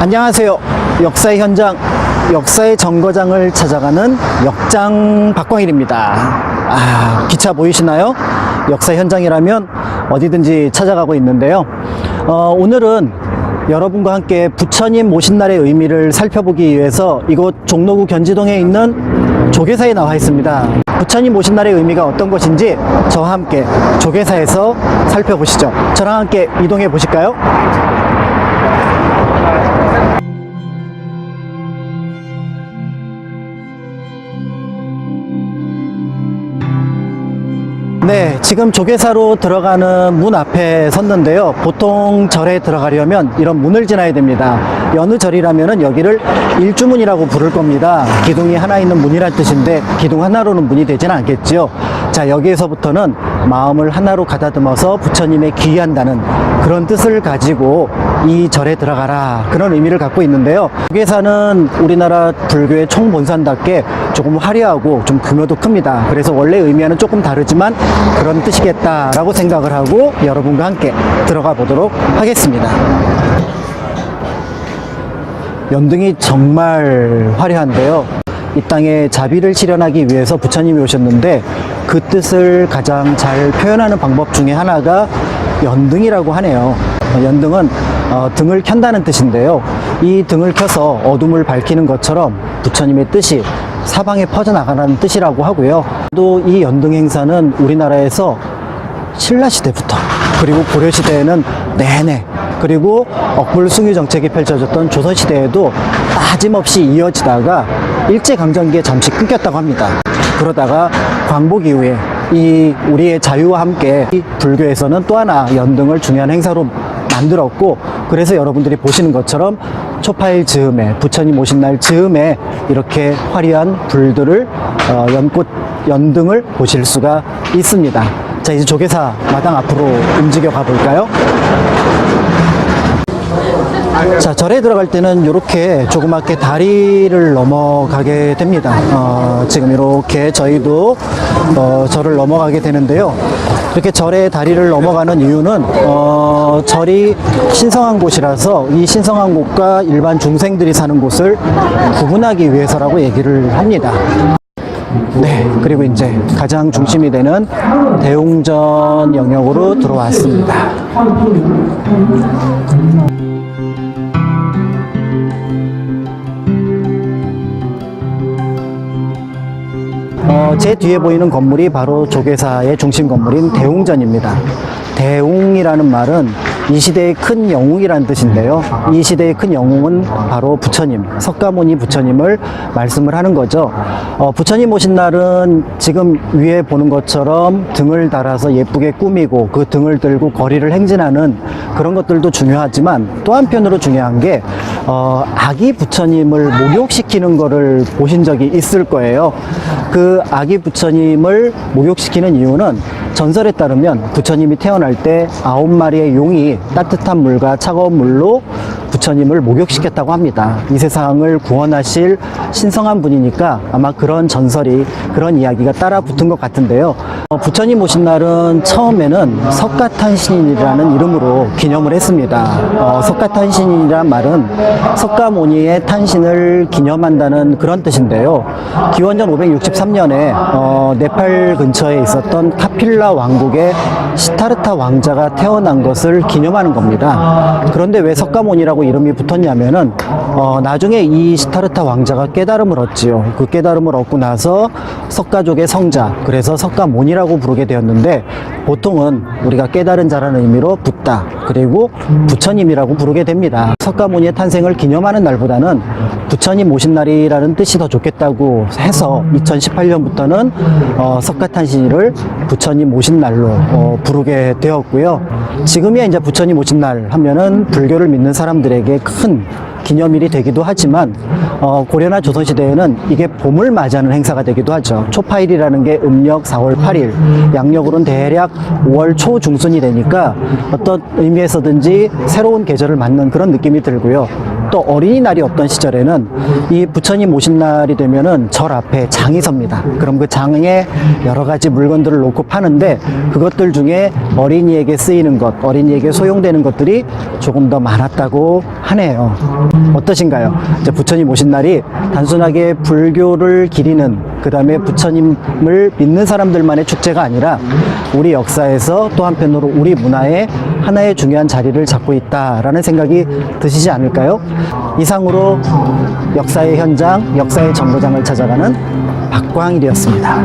안녕하세요. 역사의 현장, 역사의 정거장을 찾아가는 역장 박광일입니다. 아, 기차 보이시나요? 역사 현장이라면 어디든지 찾아가고 있는데요. 어, 오늘은 여러분과 함께 부처님 모신 날의 의미를 살펴보기 위해서 이곳 종로구 견지동에 있는 조계사에 나와 있습니다. 부처님 모신 날의 의미가 어떤 것인지 저와 함께 조계사에서 살펴보시죠. 저랑 함께 이동해 보실까요? 네, 지금 조계사로 들어가는 문 앞에 섰는데요. 보통 절에 들어가려면 이런 문을 지나야 됩니다. 여느 절이라면 여기를 일주문이라고 부를 겁니다. 기둥이 하나 있는 문이란 뜻인데 기둥 하나로는 문이 되지는 않겠지요. 자, 여기에서부터는 마음을 하나로 가다듬어서 부처님에 귀한다는 그런 뜻을 가지고 이 절에 들어가라 그런 의미를 갖고 있는데요. 조계사는 우리나라 불교의 총본산답게 조금 화려하고 좀 규모도 큽니다. 그래서 원래 의미와는 조금 다르지만 그런 뜻이겠다라고 생각을 하고 여러분과 함께 들어가 보도록 하겠습니다. 연등이 정말 화려한데요. 이 땅에 자비를 실현하기 위해서 부처님이 오셨는데 그 뜻을 가장 잘 표현하는 방법 중에 하나가 연등이라고 하네요. 어, 연등은 어, 등을 켠다는 뜻인데요. 이 등을 켜서 어둠을 밝히는 것처럼 부처님의 뜻이 사방에 퍼져나가는 뜻이라고 하고요. 또 이 연등 행사는 우리나라에서 신라 시대부터 그리고 고려 시대에는 내내 그리고 억불 숭유 정책이 펼쳐졌던 조선 시대에도 빠짐없이 이어지다가 일제 강점기에 잠시 끊겼다고 합니다. 그러다가 광복 이후에 이 우리의 자유와 함께 이 불교에서는 또 하나 연등을 중요한 행사로 만들었고 그래서 여러분들이 보시는 것처럼 초파일 즈음에 부처님 오신 날 즈음에 이렇게 화려한 불들을 어, 연꽃 연등을 보실 수가 있습니다. 자 이제 조계사 마당 앞으로 움직여 가볼까요? 자 절에 들어갈 때는 이렇게 조그맣게 다리를 넘어가게 됩니다. 어, 지금 이렇게 저희도 어, 절을 넘어가게 되는데요. 이렇게 절의 다리를 넘어가는 이유는 어, 절이 신성한 곳이라서 이 신성한 곳과 일반 중생들이 사는 곳을 구분하기 위해서라고 얘기를 합니다. 네, 그리고 이제 가장 중심이 되는 대웅전 영역으로 들어왔습니다. 어, 제 뒤에 보이는 건물이 바로 조계사의 중심 건물인 대웅전입니다. 대웅이라는 말은 이 시대의 큰 영웅이라는 뜻인데요. 이 시대의 큰 영웅은 바로 부처님, 석가모니 부처님을 말씀을 하는 거죠. 어, 부처님 오신 날은 지금 위에 보는 것처럼 등을 달아서 예쁘게 꾸미고 그 등을 들고 거리를 행진하는 그런 것들도 중요하지만 또 한편으로 중요한 게 어, 아기 부처님을 목욕시키는 거를 보신 적이 있을 거예요. 그 아기 부처님을 목욕시키는 이유는 전설에 따르면 부처님이 태어날 때 아홉 마리의 용이 따뜻한 물과 차가운 물로 부처님을 목욕시켰다고 합니다. 이 세상을 구원하실 신성한 분이니까 아마 그런 전설이 그런 이야기가 따라 붙은 것 같은데요. 어, 부처님 오신 날은 처음에는 석가탄신이라는 이름으로 기념을 했습니다. 어, 석가탄신이란 말은 석가모니의 탄신을 기념한다는 그런 뜻인데요. 기원전 563년에 어, 네팔 근처에 있었던 카필라 왕국의 시타르타 왕자가 태어난 것을 기념하는 겁니다. 그런데 왜 석가모니라고 이름이 붙었냐면은 어, 나중에 이 시타르타 왕자가 깨달음을 얻지요. 그 깨달음을 얻고 나서 석가족의 성자, 그래서 석가모니라고 부르게 되었는데 보통은 우리가 깨달은 자라는 의미로 붓다, 그리고 부처님이라고 부르게 됩니다. 석가모니의 탄생을 기념하는 날보다는 부처님 오신 날이라는 뜻이 더 좋겠다고 해서 2018년부터는 어, 석가탄신일을 부처님 오신 날로 어, 부르게 되었고요. 지금이야 이제 부처님 오신 날 하면은 불교를 믿는 사람들에게 큰 기념일이 되기도 하지만 어, 고려나 조선시대에는 이게 봄을 맞이하는 행사가 되기도 하죠. 초파일이라는 게 음력 4월 8일, 양력으로는 대략 5월 초 중순이 되니까 어떤 의미에서든지 새로운 계절을 맞는 그런 느낌이 들고요. 또 어린이날이 없던 시절에는 이 부처님 오신 날이 되면은 절 앞에 장이 섭니다. 그럼 그 장에 여러 가지 물건들을 놓고 파는데 그것들 중에 어린이에게 쓰이는 것, 어린이에게 소용되는 것들이 조금 더 많았다고 하네요. 어떠신가요? 이제 부처님 오신 날이 단순하게 불교를 기리는 그 다음에 부처님을 믿는 사람들만의 축제가 아니라 우리 역사에서 또 한편으로 우리 문화에 하나의 중요한 자리를 잡고 있다라는 생각이 드시지 않을까요? 이상으로 역사의 현장, 역사의 정거장을 찾아가는 박광일이었습니다.